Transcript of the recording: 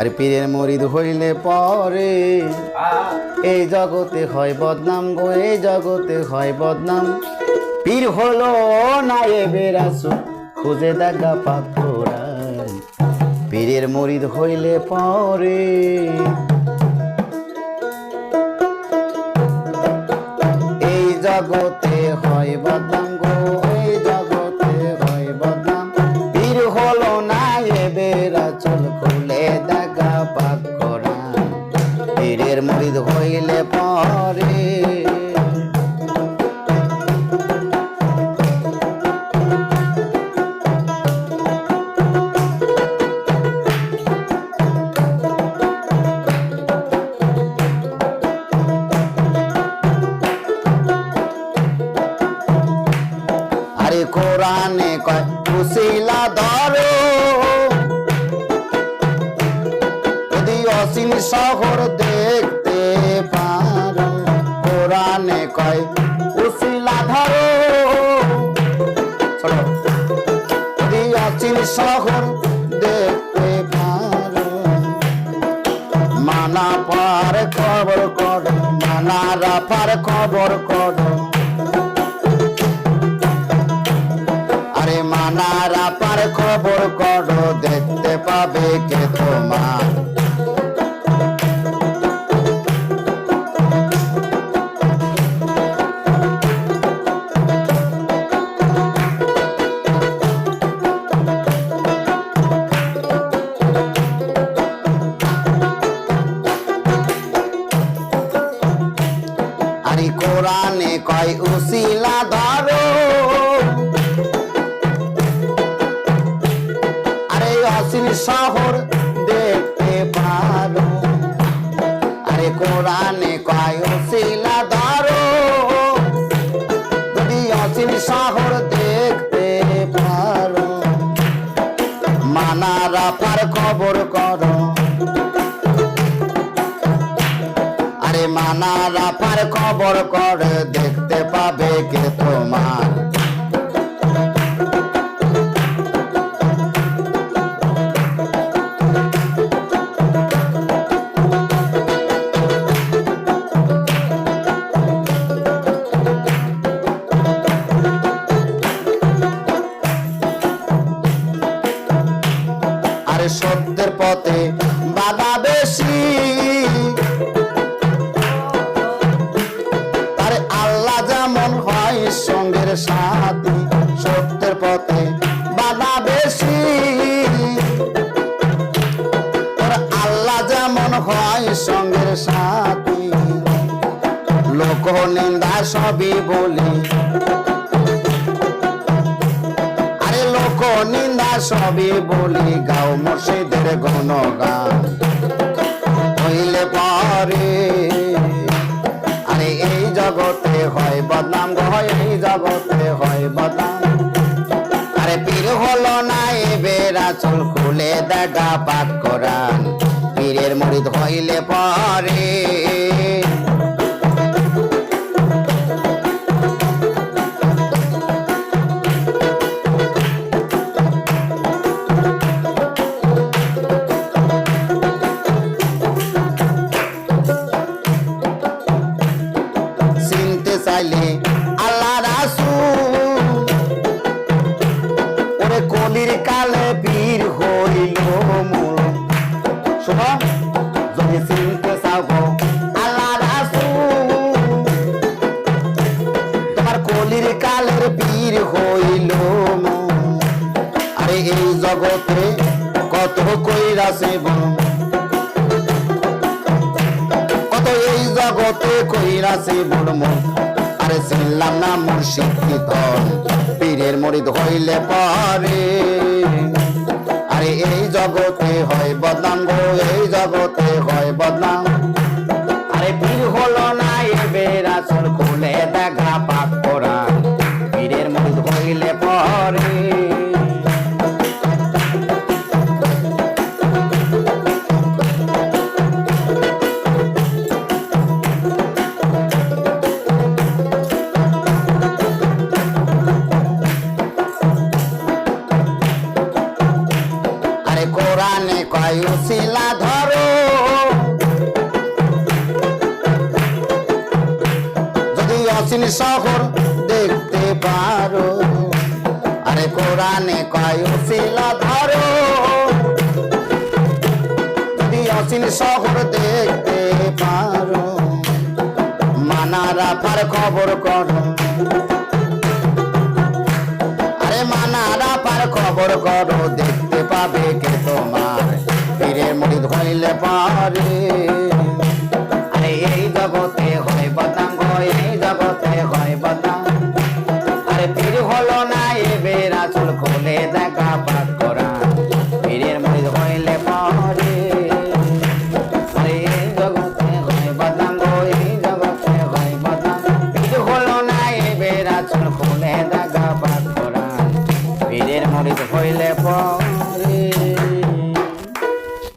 আর পীরের মরিদ হইলে পরে এই জগতে হয় বদনাম গো, এই জগতে হয় বদনাম। পীর হলো না এ বেরাসু খুঁজে দেখা পাথরাই পীরের মরিদ হইলে পরে এই জগতে হয় বদনাম। পরে। আরে কোরআনে কয় কুশিলা ধরো। যদি অসীম শহর অসীম শহর দেখতে পারো মানা পার খবর করো, মানা রাফার খবর করো। আরে মানার আপার খবর করো, দেখতে পাবে কে তোমার ধরো। আরে অসীম শহর দেখতে পারো আরে কোরআনে কয় উসিলা মানা রাফার খবর করে দেখতে পাবে কে তোমার? হয় সঙ্গের সাথী। লোক নিন্দা সবই বলি। আরে লোক নিন্দা সবই বলি, গাও মুর্শিদের গণগান। হইলে পরে। আরে এই জগতে হয় বদনাম হয় এই জগতে হয় বদনাম। আরে পীর হলো না এবেরা চল খুলে দেখা পাক করান। মরিদ হইলে পরে। আল্লাহ রাসূল ওরে কলির কালে কালের বীর হইল আরে এই জগতে কত কইরাছে কত এই জগতে কইরাছে বড়ম আরে চিনলাম না মুর্শিদ ধন পীরের মরিদ হইলে পরে। আরে এই জগতে হয় বদনাম গো তাই ধরো। যদি অসীম শহর দেখতে পারো, আরে কোরআনে ধরো। যদি শহর দেখতে পারো, মানারা ফার খবর করো। আরে মানারা ফার খবর করো, দেখতে পাবে কে তোমার পীরের মুড়ি ধইলে পারে